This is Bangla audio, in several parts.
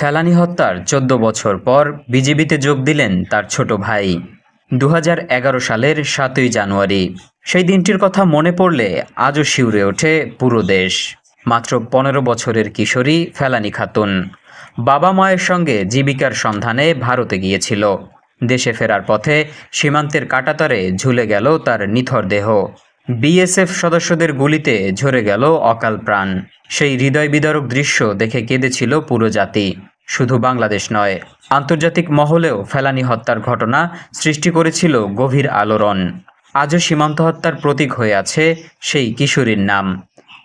ফেলানি হত্যার চোদ্দ বছর পর বিজেপিতে যোগ দিলেন তার ছোট ভাই। দু হাজার এগারো সালের সাতই জানুয়ারি। সেই দিনটির কথা মনে পড়লে আজও শিউরে ওঠে পুরো দেশ। মাত্র পনেরো বছরের কিশোরী ফেলানি খাতুন। বাবা মায়ের সঙ্গে জীবিকার সন্ধানে ভারতে গিয়েছিল। দেশে ফেরার পথে সীমান্তের কাটাতারে ঝুলে গেল তার নিথর দেহ। বিএসএফ সদস্যদের গুলিতে ঝরে গেল অকাল প্রাণ। সেই হৃদয় বিদারক দৃশ্য দেখে কেঁদেছিল পুরো জাতি। শুধু বাংলাদেশ নয়, আন্তর্জাতিক মহলেও ফেলানি হত্যার ঘটনা সৃষ্টি করেছিল গভীর আলোড়ন। আজও সীমান্ত হত্যার প্রতীক হয়ে আছে সেই কিশোরীর নাম।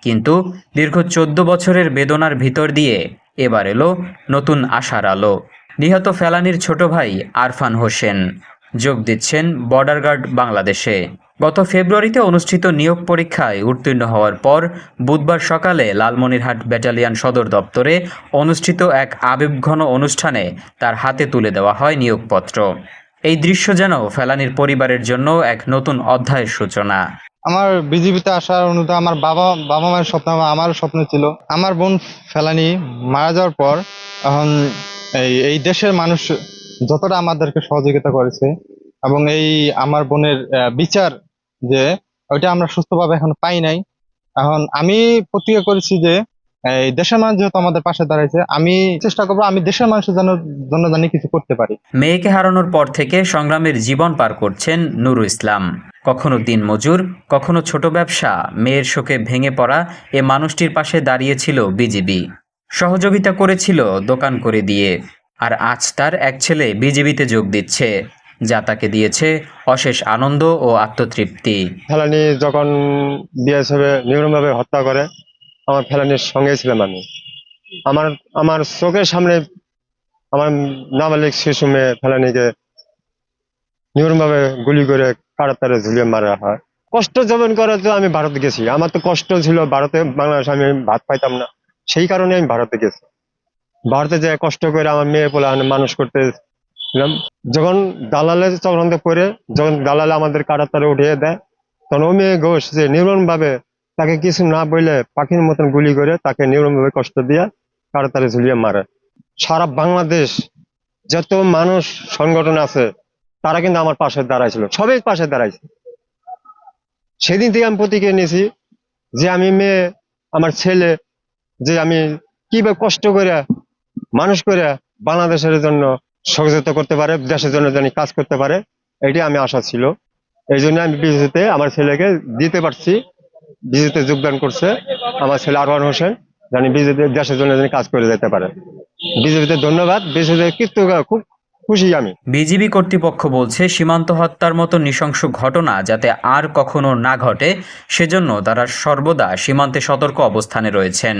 কিন্তু দীর্ঘ চোদ্দ বছরের বেদনার ভিতর দিয়ে এবার এলো নতুন আশার আলো। নিহত ফেলানির ছোট ভাই আরফান হোসেন যোগ দিচ্ছেন বর্ডার গার্ড বাংলাদেশে। গত ফেব্রুয়ারিতে অনুষ্ঠিত নিয়োগ পরীক্ষায় উত্তীর্ণ হওয়ার পর বুধবার সকালে লালমনিরহাট ব্যাটালিয়ান সদর দপ্তরে অনুষ্ঠিত এক আবেগঘন অনুষ্ঠানে তার হাতে তুলে দেওয়া হয় নিয়োগপত্র। এই দৃশ্য যেন ফেলানির পরিবারের জন্য এক নতুন অধ্যায়ের সূচনা। আমার বিজেপিতে আসার অনুরোধ আমার বাবা বাবা মায়ের স্বপ্ন আমার স্বপ্ন ছিল, আমার বোন ফেলানি মারা যাওয়ার পর এখন এই এই দেশের মানুষ যতটা আমাদেরকে সহযোগিতা করেছে এবং এই আমার বোনের বিচার যে ওইটা আমরা সুস্থভাবে এখন পাই নাই। এখন আমি প্রতিজ্ঞা করেছি যে, এই দেশের মানুষ যেহেতু আমাদের পাশে দাঁড়াইছে, আমি চেষ্টা করব আমি দেশের মানুষের জন্য জন্য জানি কিছু করতে পারি। মেয়েকে হারানোর পর থেকে সংগ্রামের জীবন পার করছেন নুরুল ইসলাম। কখনো দিনমজুর কখনো ছোট ব্যবসা, মেয়ের শোকে ভেঙে পড়া এ মানুষটির পাশে দাঁড়িয়েছিল বিজিবি। সহযোগিতা করেছিল দোকান করে দিয়ে, আর আজ তার এক ছেলে বিজিবিতে যোগ দিচ্ছে। যা তাকে দিয়েছে অশেষ আনন্দ ও আত্মতৃপ্তি। ফেলানি যখন বিএসএফ নির্মমভাবে হত্যা করে, আমার ফেলানির সঙ্গে ছিলাম আমি। আমার আমার চোখের সামনে আমার নাবালিক শিশু মেয়ে ফেলানিকে নির্মমভাবে গুলি করে কারাতারে ঝুলিয়ে মারা হয়। কষ্ট যেমন করে তো আমি ভারতে গেছি। আমার তো কষ্ট ছিল ভারতে, বাংলাদেশে আমি ভাত পাইতাম না। সেই কারণে আমি ভারতে গেছি। ভারতে যে কষ্ট করে আমার মেয়ে পোলা মানুষ করতে যখন দালালে চক্রান্ত করে, যখন দালালে আমাদের কারাতারে উঠিয়ে দেয়, তখন ও মেয়ে ঘোষ যে নির্মম ভাবে তাকে কিছু না বললে পাখির মতন গুলি করে তাকে নির্মম ভাবে কষ্ট দিয়ে কারাতারে ঝুলিয়ে মারে। সারা বাংলাদেশ যত মানুষ সংগঠন আছে, তারা কিন্তু আমার পাশে দাঁড়াইছিল। সবাই পাশে দাঁড়াইছে। সেদিন থেকে আমি প্রতিক্রিয়া নিয়েছি যে আমি মেয়ে, আমার ছেলে, যে আমি কীভাবে কষ্ট করে, মানুষ করে বাংলাদেশের জন্য সহযোগিতা করতে পারে, দেশের জন্য জানি কাজ করতে পারে এটি আমি আশা ছিল। এই জন্য আমি বিজেপিতে আমার ছেলেকে দিতে পারছি, বিজেপিতে যোগদান করছে, আমার ছেলে আরওয়ান হোসেন, জানি বিজেপি দেশের জন্য জানি কাজ করে যেতে পারে। বিজেপিতে ধন্যবাদ, বিজেপিতে কিন্তু খুব খুশি আমি। বিজিবি কর্তৃপক্ষ বলছে, সীমান্ত হত্যার মতো নৃশংস ঘটনা যাতে আর কখনো না ঘটে, সেজন্য তারা সর্বদা সীমান্তে সতর্ক অবস্থানে রয়েছেন।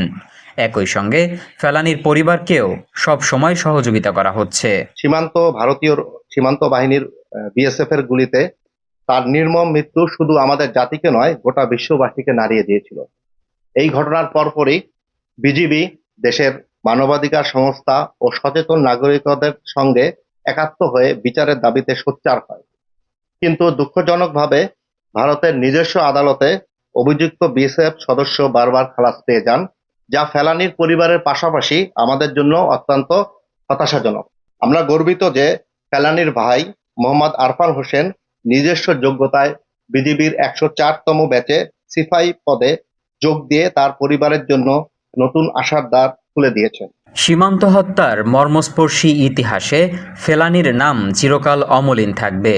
একই সঙ্গে ফেলানির পরিবারকেও সব সময় সহযোগিতা করা হচ্ছে। সীমান্ত ভারতীয় সীমান্ত বাহিনীর বিএসএফ এর গুলিতে তার নির্মম মৃত্যু শুধু আমাদের জাতিকে নয়, গোটা বিশ্ববাসীকে নাড়িয়ে দিয়েছিল। এই ঘটনার পরপরই বিজিবি দেশের মানবাধিকার সংস্থা ও সচেতন নাগরিকদের সঙ্গে একাত্ম হয়ে বিচারের দাবিতে সোচ্চার হয়। কিন্তু দুঃখজনকভাবে ভারতের নিজস্ব আদালতে অভিযুক্ত বিএসএফ সদস্য বারবার খালাস পেয়ে যান। যা ফেলানির পরিবারের পাশাপাশি আমাদের জন্য অত্যন্ত হতাশাজনক। আমরা গর্বিত যে ফেলানির ভাই মোহাম্মদ আরফান হোসেন নিজস্ব যোগ্যতায় বিজিবির একশো চারতম ব্যাচে সিফাই পদে যোগ দিয়ে তার পরিবারের জন্য নতুন আশার দ্বার খুলে দিয়েছেন। সীমান্ত হত্যার মর্মস্পর্শী ইতিহাসে ফেলানির নাম চিরকাল অমলিন থাকবে।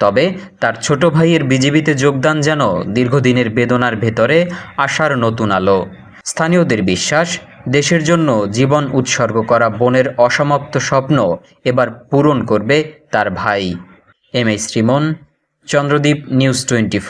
তবে তার ছোট ভাইয়ের বিজিবিতে যোগদান যেন দীর্ঘদিনের বেদনার ভেতরে আশার নতুন আলো। স্থানীয়দের বিশ্বাস, দেশের জন্য জীবন উৎসর্গ করা বোনের অসমাপ্ত স্বপ্ন এবার পূরণ করবে তার ভাই। M S Shriman Chandradwip news twenty